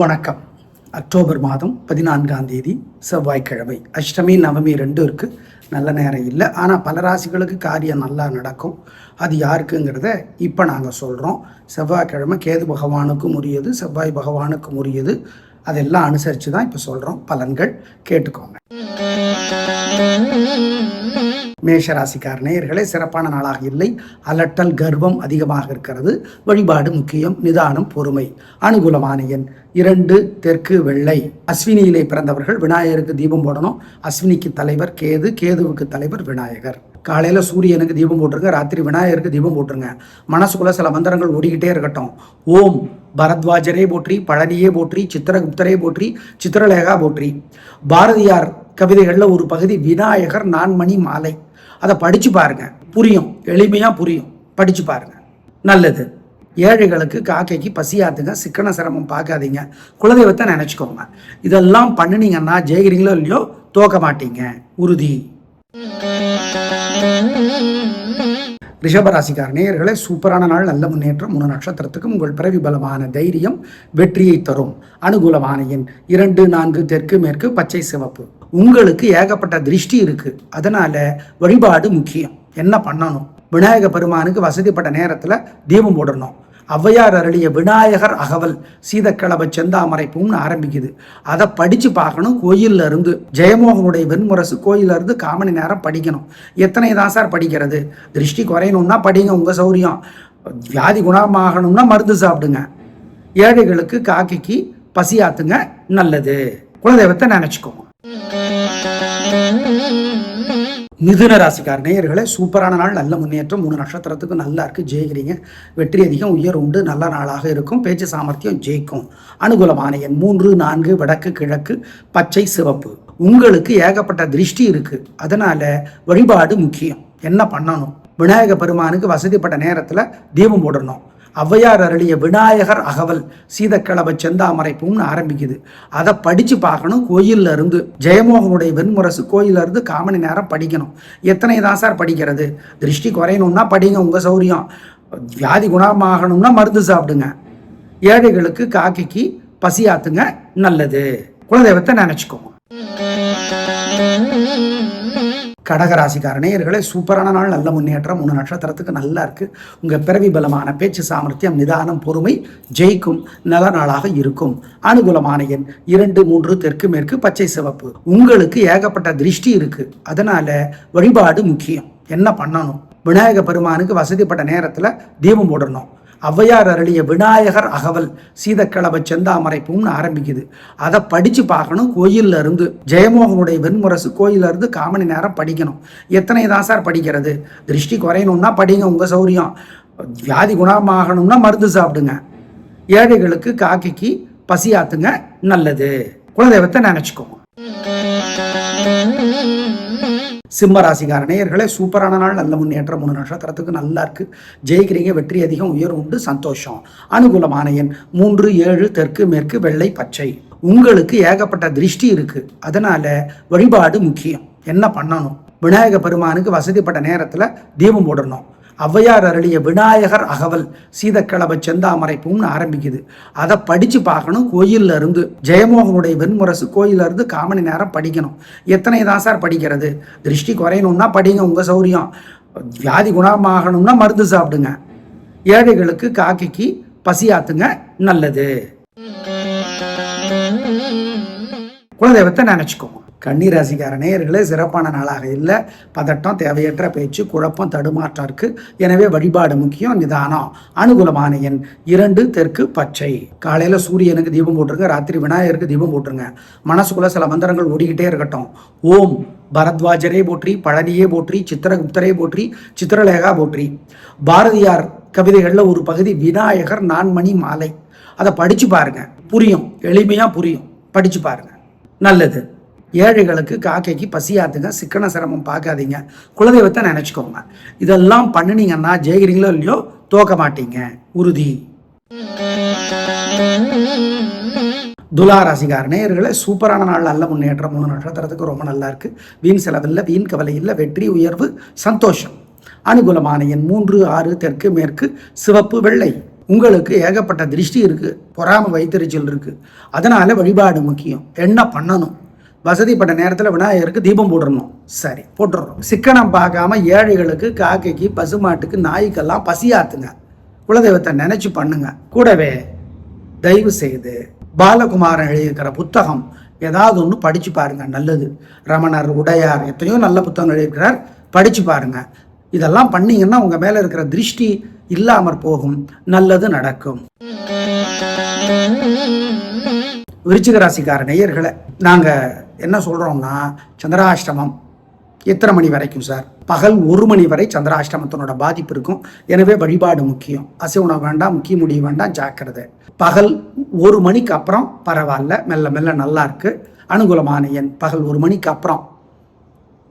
வணக்கம். அக்டோபர் மாதம் பதினான்காம் தேதி செவ்வாய்க்கிழமை. அஷ்டமி நவமி ரெண்டும் இருக்கு. நல்ல நேரம் இல்லை. ஆனால் பல ராசிகளுக்கு காரியம் நல்லா நடக்கும். அது யாருக்குங்கிறத இப்போ நாங்கள் சொல்கிறோம் செவ்வாய்க்கிழமை கேது பகவானுக்கும் உரியது செவ்வாய் பகவானுக்கும் உரியது. அதெல்லாம் அனுசரித்து தான் இப்போ சொல்கிறோம் பலன்கள் கேட்டுக்கோங்க. மேஷராசிக்கார் நேயர்களே சிறப்பான நாளாக இல்லை. அலட்டல் கர்வம் அதிகமாக இருக்கிறது. வழிபாடு முக்கியம் நிதானம் பொறுமை. அனுகூலமான எண் இரண்டு தெற்கு வெள்ளை. அஸ்வினியிலே பிறந்தவர்கள் விநாயகருக்கு தீபம் போடணும். அஸ்வினிக்கு தலைவர் கேது கேதுவுக்கு தலைவர் விநாயகர். காலையில் சூரியனுக்கு தீபம் போட்டுருங்க ராத்திரி விநாயகருக்கு தீபம் போட்டுருங்க. மனசுக்குள்ள சில மந்திரங்கள் ஓடிக்கிட்டே இருக்கட்டும். ஓம் பரத்வாஜரே போற்றி பழனியே போற்றி சித்திரகுப்தரே போற்றி சித்திரலேகா போற்றி. பாரதியார் கவிதைகளில் ஒரு பகுதி விநாயகர் நான்மணி மாலை அதை படித்து பாருங்க. புரியும் எளிமையாக புரியும். படித்து பாருங்க. நல்லது. ஏழைகளுக்கு காக்கைக்கு பசியாத்துங்க சிக்கன சிரமம் பார்க்காதீங்க. குலதெய்வத்தை நினச்சிக்கோங்க. இதெல்லாம் பண்ணினீங்கன்னா ஜெயிக்கிறீங்களோ இல்லையோ தோக்க மாட்டீங்க. உறுதி. ரிஷபராசிக்கார நேயர்களே சூப்பரான நாள் நல்ல முன்னேற்றம். மூணு நட்சத்திரத்துக்கும் உங்கள் பிறவி பலமான தைரியம் வெற்றியை தரும். அனுகூலமான எண் இரண்டு நான்கு தெற்கு மேற்கு பச்சை சிவப்பு. உங்களுக்கு ஏகப்பட்ட திருஷ்டி இருக்கு. அதனால வழிபாடு முக்கியம். என்ன பண்ணணும்? விநாயக பெருமானுக்கு வசதிப்பட்ட நேரத்தில் தீபம் போடணும். ஔவையார் அருளிய விநாயகர் அகவல் சீதக்கிழவ செந்தாமரைப்பும்னு ஆரம்பிக்குது. அதை படித்து பார்க்கணும் கோயில்ல இருந்து. ஜெயமோகனுடைய வெண்முரசு கோயிலில் இருந்து காமணி நேரம் படிக்கணும். எத்தனை தான் சார் படிக்கிறது? திருஷ்டி குறையணும்னா படிங்க உங்கள் சௌரியம். வியாதி குணமாகணும்னா மருந்து சாப்பிடுங்க. ஏழைகளுக்கு காக்கைக்கு பசியாத்துங்க நல்லது. குலதெய்வத்தை நினச்சிக்கோங்க. மிதுன ராசிக்கார் நேயர்களே சூப்பரான நாள் நல்ல முன்னேற்றம் மூணு நட்சத்திரத்துக்கு நல்லா இருக்கு. ஜெயிக்கிறீங்க. வெற்றி அதிகம் உயர் உண்டு நல்ல நாளாக இருக்கும். பேச்சு சாமர்த்தியம் ஜெயிக்கும். அனுகூலமான எண் மூன்று நான்கு வடக்கு கிழக்கு பச்சை சிவப்பு. உங்களுக்கு ஏகப்பட்ட திருஷ்டி இருக்கு. அதனால வழிபாடு முக்கியம். என்ன பண்ணணும்? விநாயக பெருமானுக்கு வசதிப்பட்ட நேரத்தில் தீபம் போடணும். ஔவையார் அருளிய விநாயகர் அகவல் சீதக்கிழவ செந்தாமரைப்பும்னு ஆரம்பிக்குது. அதை படித்து பார்க்கணும் கோயில்ல இருந்து. ஜெயமோகனுடைய வெண்முரசு கோயில்ல இருந்து காமணி நேரம் படிக்கணும். எத்தனை தான் சார் படிக்கிறது? திருஷ்டி குறையணும்னா படிங்க உங்கள் சௌரியம். வியாதி குணமாகணும்னா மருந்து சாப்பிடுங்க. ஏழைகளுக்கு காக்கைக்கு பசியாத்துங்க நல்லது. குலதெய்வத்தை நினச்சிக்கோங்க. கடகராசிக்கார நேயர்களே சூப்பரான நாள் நல்ல முன்னேற்றம் மூணு நட்சத்திரத்துக்கு நல்லா இருக்கு. உங்க பிறவி பலமான பேச்சு சாமர்த்தியம் நிதானம் பொறுமை ஜெயிக்கும் நல்ல நாளாக இருக்கும். அனுகூலமான எண் இரண்டு மூன்று தெற்கு மேற்கு பச்சை சிவப்பு. உங்களுக்கு ஏகப்பட்ட திருஷ்டி இருக்கு. அதனால வழிபாடு முக்கியம். என்ன பண்ணணும்? விநாயக பெருமானுக்கு வசதிப்பட்ட நேரத்தில் தீபம் போடணும். ஔவையார் அருளிய விநாயகர் அகவல் சீதக்கிழமை செந்தாமரைப்பும்னு ஆரம்பிக்குது. அதை படித்து பார்க்கணும் கோயில்ல இருந்து. ஜெயமோகனுடைய வெண்முரசு கோயில்ல இருந்து காமணி நேரம் படிக்கணும். எத்தனை தான் சார் படிக்கிறது? திருஷ்டி குறையணும்னா படிங்க உங்கள் சௌரியம். வியாதி குணமாகணும்னா மருந்து சாப்பிடுங்க. ஏழைகளுக்கு காக்கைக்கு பசியாத்துங்க நல்லது. குலதெய்வத்தை நினச்சிக்கோங்க. சிம்ம ராசிக்கார நேயர்களே சூப்பரான நாள். நல்ல முன்னேற்றம் மூணு நட்சத்திரத்துக்கு நல்லா இருக்கு. ஜெயிக்கிறீங்க வெற்றி அதிகம் உயர் உண்டு சந்தோஷம். அனுகூலமான எண் மூன்று ஏழு தெற்கு மேற்கு வெள்ளை பச்சை. உங்களுக்கு ஏகப்பட்ட திருஷ்டி இருக்கு. அதனால வழிபாடு முக்கியம். என்ன பண்ணணும்? விநாயக பெருமானுக்கு வசதிப்பட்ட நேரத்தில் தீபம் போடணும். ஔவையார் அருளிய விநாயகர் அகவல் சீதக்கிழமை செந்தாமரை பூம்னு ஆரம்பிக்குது. அதை படித்து பார்க்கணும் கோயில்ல இருந்து. ஜெயமோகனுடைய வெண்முரசு கோயில்ல இருந்து காமணி நேரம் படிக்கணும். எத்தனை தான் சார் படிக்கிறது? திருஷ்டி குறையணும்னா படிங்க உங்கள் சௌரியம். வியாதி குணமாகணும்னா மருந்து சாப்பிடுங்க. ஏழைகளுக்கு காக்கைக்கு பசியாத்துங்க நல்லது. குலதெய்வத்தை நினச்சிக்கோங்க. கன்னி ராசிக்கார நேயர்களே சிறப்பான நாளாக இல்லை. பதட்டம் தேவையற்ற பேச்சு குழப்பம் தடுமாற்றம் இருக்கு. எனவே வழிபாடு முக்கியம் நிதானம். அனுகூலமான எண் இரண்டு தெற்கு பச்சை. காலையில் சூரியனுக்கு தீபம் போட்டுருங்க ராத்திரி விநாயகருக்கு தீபம் போட்டுருங்க. மனசுக்குள்ள சில மந்திரங்கள் ஓடிக்கிட்டே இருக்கட்டும். ஓம் பரத்வாஜரே போற்றி பழனியே போற்றி சித்திரகுப்தரே போற்றி சித்திரலேகா போற்றி. பாரதியார் கவிதைகளில் ஒரு பகுதி விநாயகர் நான்மணி மாலை. அதை படித்து பாருங்க. புரியும் எளிமையாக புரியும். படித்து பாருங்க. நல்லது. ஏழைகளுக்கு காக்கைக்கு பசியாத்துங்க சிக்கன சிரமம் பார்க்காதீங்க. குலதெய்வத்தை நினச்சிக்கோங்க. இதெல்லாம் பண்ணினீங்கன்னா ஜெயிக்கிறீங்களோ இல்லையோ தோக்க மாட்டீங்க. உறுதி. துலா ராசிக்கார நேயர்களே சூப்பரான நாள். நல்ல முன்னேற்றம். மூணு நட்சத்திரத்துக்கு ரொம்ப நல்லா இருக்கு. வீண் செலவில்லை வீண் கவலை இல்லை வெற்றி உயர்வு சந்தோஷம். அனுகூலமான எண் மூன்று ஆறு தெற்கு மேற்கு சிவப்பு வெள்ளை. உங்களுக்கு ஏகப்பட்ட திருஷ்டி இருக்குது பொறாம வைத்தறிச்சல் இருக்குது அதனால் வழிபாடு முக்கியம். என்ன பண்ணணும்? வசதிப்பட்ட நேரத்தில் விநாயகருக்கு தீபம் போட்டுடணும் சரி போட்டுடுறோம் சிக்கனம் பார்க்காம ஏழைகளுக்கு காக்கைக்கு பசுமாட்டுக்கு நாய்க்கெல்லாம் பசியாத்துங்க குலதெய்வத்தை நினச்சி பண்ணுங்க. கூடவே தயவு செய்து பாலகுமாரன் எழுதியிருக்கிற புத்தகம் ஏதாவது ஒன்று படித்து பாருங்க நல்லது. ரமணர் உடையார் எத்தனையோ நல்ல புத்தகம் எழுதியிருக்கிறார். படித்து பாருங்க. இதெல்லாம் பண்ணீங்கன்னா உங்கள் மேலே இருக்கிற திருஷ்டி இல்லாமற் போகும். நல்லது நடக்கும். விருச்சிக ராசிக்கார நேயர்களை நாங்கள் என்ன சொல்கிறோம்னா சந்திராஷ்டமம். எத்தனை மணி வரைக்கும் சார் பகல் ஒரு மணி வரை சந்திராஷ்டமத்தினோட பாதிப்பு இருக்கும். எனவே வழிபாடு முக்கியம். அசை உணவு வேண்டாம் முக்கிய முடிவு வேண்டாம் ஜாக்கிரதை. பகல் ஒரு மணிக்கு அப்புறம் பரவாயில்ல மெல்ல மெல்ல நல்லா இருக்கு. அனுகூலமான எண் பகல் ஒரு மணிக்கு அப்புறம்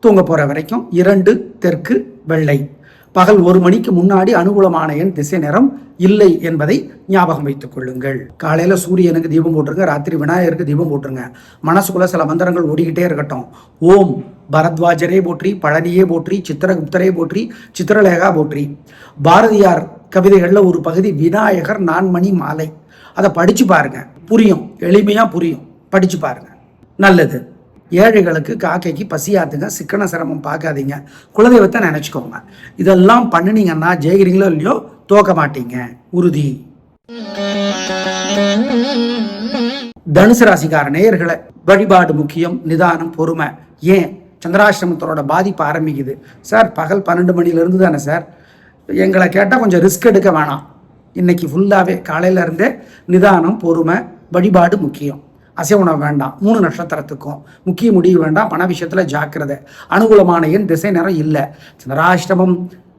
தூங்க போகிற வரைக்கும் இரண்டு தெற்கு வெள்ளை. பகல் ஒரு மணிக்கு முன்னாடி அனுகூலமான என் திசை நேரம் இல்லை என்பதை ஞாபகம் வைத்துக் கொள்ளுங்கள். காலையில சூரியனுக்கு தீபம் போட்டுருங்க ராத்திரி விநாயகருக்கு தீபம் போட்டுருங்க. மனசுக்குள்ள சில மந்திரங்கள் ஓடிக்கிட்டே இருக்கட்டும். ஓம் பரத்வாஜரே போற்றி பழனியே போற்றி சித்திரகுப்தரே போற்றி சித்திரலேகா போற்றி. பாரதியார் கவிதைகளில் ஒரு பகுதி விநாயகர் நான்மணி மாலை. அதை படிச்சு பாருங்க. புரியும் எளிமையா புரியும். படிச்சு பாருங்க. நல்லது. ஏழைகளுக்கு காக்கைக்கு பசியாத்துங்க சிக்கன சிரமம் பார்க்காதீங்க. குலதெய்வத்தை நினைச்சுக்கோங்க. இதெல்லாம் பண்ணினீங்கன்னா ஜெயிக்கிறீங்களோ இல்லையோ தோக்க மாட்டீங்க. உறுதி. தனுசு ராசிக்கார நேயர்களை வழிபாடு முக்கியம் நிதானம் பொறுமை. ஏன்? சந்திராசிரமத்தோட பாதிப்பு ஆரம்பிக்குது. சார் பகல் பன்னெண்டு மணிலேருந்து தானே சார்? எங்களை கேட்டால் கொஞ்சம் ரிஸ்க் எடுக்க வேணாம். இன்னைக்கு ஃபுல்லாகவே காலையில இருந்தே நிதானம் பொறுமை வழிபாடு முக்கியம். அசை உணவு வேண்டாம். மூணு நட்சத்திரத்துக்கும் முக்கிய முடிவு வேண்டாம். பண விஷயத்தில் ஜாக்கிரதை. அனுகூலமான எண் திசை நேரம் இல்லை. சந்திராஷ்டமம்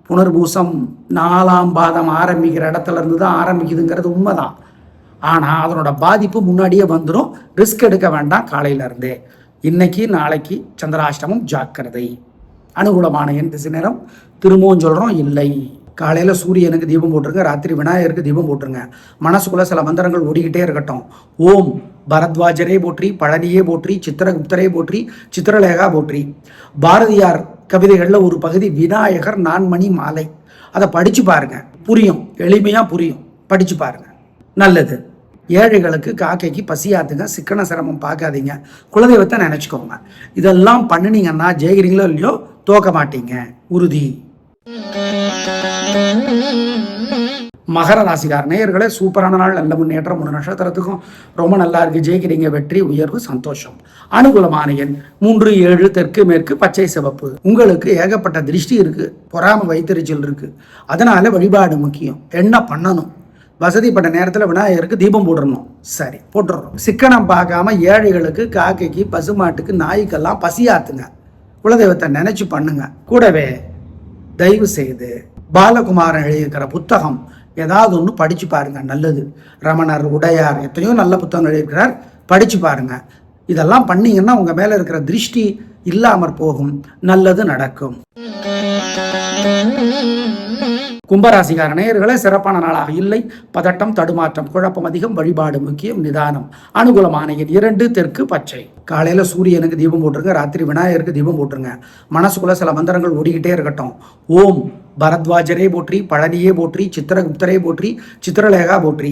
புனர்பூசம் நாலாம் பாதம் ஆரம்பிக்கிற இடத்துல இருந்து தான் ஆரம்பிக்குதுங்கிறது உண்மைதான். ஆனால் அதனோட பாதிப்பு முன்னாடியே வந்துடும் ரிஸ்க் எடுக்க வேண்டாம் காலையிலேருந்தே இன்னைக்கு நாளைக்கு சந்திராஷ்டமம் ஜாக்கிரதை. அனுகூலமான என் திசை நேரம் திரும்பவும் சொல்கிறோம் இல்லை. காலையில் சூரியனுக்கு தீபம் போட்டுருங்க ராத்திரி விநாயகருக்கு தீபம் போட்டுருங்க. மனசுக்குள்ளே சில மந்திரங்கள் ஓடிக்கிட்டே இருக்கட்டும். ஓம் பரத்வாஜரே போற்றி பழனியே போற்றி சித்திரகுப்தரே போற்றி சித்திரலேகா போற்றி. பாரதியார் கவிதைகளில் ஒரு பகுதி விநாயகர் நான்மணி மாலை. அதை படித்து பாருங்க. புரியும். எளிமையாக புரியும். படித்து பாருங்க. நல்லது. ஏழைகளுக்கு காக்கைக்கு பசியாத்துங்க சிக்கன சிரமம் பார்க்காதீங்க. குலதெய்வத்தை நினச்சிக்கோங்க. இதெல்லாம் பண்ணினீங்கன்னா ஜெயிக்கிறீங்களோ இல்லையோ தோக்க மாட்டீங்க. உறுதி. மகர ராசிக்கார. நேயர்களே சூப்பரான நாள். நல்ல முன்னேற்றம். மூணு நட்சத்திரத்துக்கும் ரொம்ப நல்லா இருக்கு. ஜெயிக்கிறீங்க. வெற்றி உயர்வு சந்தோஷம். அனுகூலமான எண் மூன்று ஏழு தெற்கு மேற்கு பச்சை சிவப்பு. உங்களுக்கு ஏகப்பட்ட திருஷ்டி இருக்கு. பொறாம வைத்தறிச்சல் இருக்கு. அதனால வழிபாடு முக்கியம். என்ன பண்ணணும்? வசதிப்பட்ட நேரத்தில் விநாயகருக்கு தீபம் போட்டுடணும் சரி போட்டுடுறோம் சிக்கனம் பார்க்காம ஏழைகளுக்கு காக்கைக்கு பசுமாட்டுக்கு நாய்க்கெல்லாம் பசியாத்துங்க. குலதெய்வத்தை நினைச்சு பண்ணுங்க. கூடவே தயவு செய்து பாலகுமாரன் எழுதியிருக்கிற புத்தகம் ஏதாவது ஒன்று படித்து பாருங்க. நல்லது. ரமணர் உடையார் எத்தனையோ நல்ல புத்தகங்கள் எழுதியிருக்கிறார். படித்து பாருங்க. இதெல்லாம் பண்ணீங்கன்னா உங்கள் மேலே இருக்கிற திருஷ்டி இல்லாமற் போகும். நல்லது நடக்கும். கும்பராசிகார நேயர்களே சிறப்பான நாளாக இல்லை. பதட்டம் தடுமாற்றம் குழப்பம் அதிகம் வழிபாடு முக்கியம் நிதானம். அனுகூலமான எண் இரண்டு தெற்கு பச்சை. காலையில் சூரியனுக்கு தீபம் போட்டுருங்க. ராத்திரி விநாயகருக்கு தீபம் போட்டுருங்க. மனசுக்குள்ள சில மந்திரங்கள் ஓடிக்கிட்டே இருக்கட்டும். ஓம். பரத்வாஜரே போற்றி பழனியே போற்றி சித்திரகுப்தரே போற்றி சித்திரலேகா போற்றி.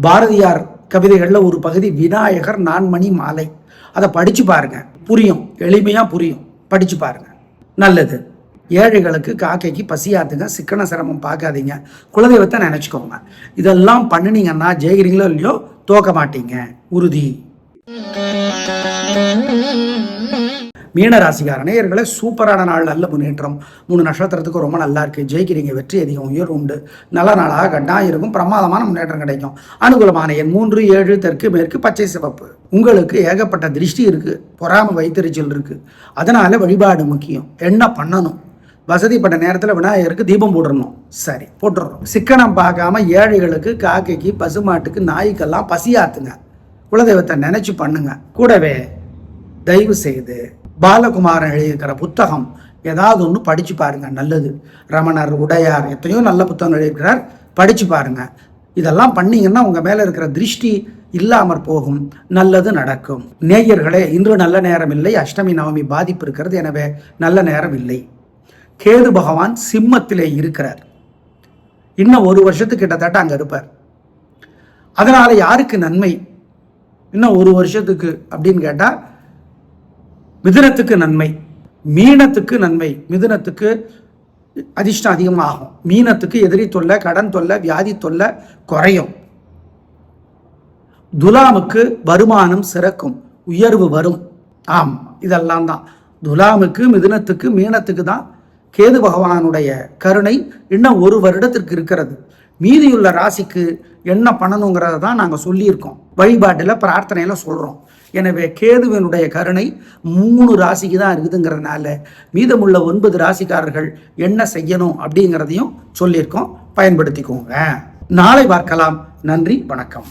பாரதியார் கவிதைகளில் ஒரு பகுதி விநாயகர் நான்மணி மாலை. அதை படித்து பாருங்க. புரியும். எளிமையாக புரியும். படித்து பாருங்க. நல்லது. ஏழைகளுக்கு காக்கைக்கு பசியாத்துங்க சிக்கன சிரமம் பார்க்காதீங்க. குலதெய்வத்தை நினச்சிக்கோங்க. இதெல்லாம் பண்ணினீங்கன்னா ஜெயிக்கிறீங்களோ இல்லையோ தோக்க மாட்டீங்க. உறுதி. மீன ராசிக்கார சூப்பரான நாள் நல்ல முன்னேற்றம். மூணு நட்சத்திரத்துக்கு ரொம்ப நல்லா இருக்கு. ஜெயிக்கிறீங்க வெற்றி அதிகம் உயர் உண்டு. நல்ல நாளாக கண்டா இருக்கும் பிரமாதமான முன்னேற்றம் கிடைக்கும். அனுகூலமான எண் மூன்று ஏழு தெற்கு மேற்கு பச்சை சிவப்பு. உங்களுக்கு ஏகப்பட்ட திருஷ்டி இருக்கு. பொறாம வைத்தறிச்சல் இருக்கு. அதனால வழிபாடு முக்கியம். என்ன பண்ணணும்? வசதிப்பட்ட நேரத்தில் விநாயகருக்கு தீபம் போட்டுடணும் சரி போட்டுடுறோம் சிக்கனம் பார்க்காம ஏழைகளுக்கு காக்கைக்கு பசுமாட்டுக்கு நாய்க்கெல்லாம் பசியாத்துங்க. குலதெய்வத்தை நினைச்சு பண்ணுங்க. கூடவே தயவு செய்து பாலகுமாரன் எழுதியிருக்கிற புத்தகம் ஏதாவது ஒன்று படித்து பாருங்க நல்லது. ரமணர் உடையார் எத்தனையோ நல்ல புத்தகம் எழுதியிருக்கிறார். படித்து பாருங்கள் இதெல்லாம் பண்ணிங்கன்னா உங்கள் மேலே இருக்கிற திருஷ்டி இல்லாமற் போகும். நல்லது நடக்கும். நேயர்களே இன்று நல்ல நேரம் இல்லை. அஷ்டமி நவமி பாதிப்பு இருக்கிறது. எனவே நல்ல நேரம் இல்லை. கேது பகவான் சிம்மத்திலே இருக்கிறார். இன்னும் ஒரு வருஷத்துக்கு கிட்டத்தட்ட அங்கே இருப்பார். அதனால் யாருக்கு நன்மை? இன்னும் ஒரு வருஷத்துக்கு அப்படின்னு கேட்டால் மிதுனத்துக்கு நன்மை மீனத்துக்கு நன்மை. மிதுனத்துக்கு அதிர்ஷ்டம் அதிகமாகும் மீனத்துக்கு எதிரி தொல்லை கடன் தொல்லை வியாதி தொல்லை குறையும். துலாமுக்கு வருமானம் சிறக்கும். உயர்வு வரும். ஆம் இதெல்லாம் தான். துலாமுக்கு மிதுனத்துக்கு மீனத்துக்கு தான் கேது பகவானுடைய கருணை இன்னும் ஒரு வருடத்திற்கு இருக்கிறது. மீதியுள்ள ராசிக்கு என்ன பண்ணணுங்கிறத தான் நாங்கள் சொல்லியிருக்கோம். வழிபாட்டில் பிரார்த்தனையில் சொல்கிறோம் எனவே கேதுவனுடைய கருணை மூணு ராசிக்கு தான் இருக்குதுங்கிறதுனால மீதமுள்ள ஒன்பது ராசிக்காரர்கள் என்ன செய்யணும் அப்படிங்கிறதையும் சொல்லியிருக்கோம். பயன்படுத்திக்கோங்க. நாளை பார்க்கலாம். நன்றி வணக்கம்.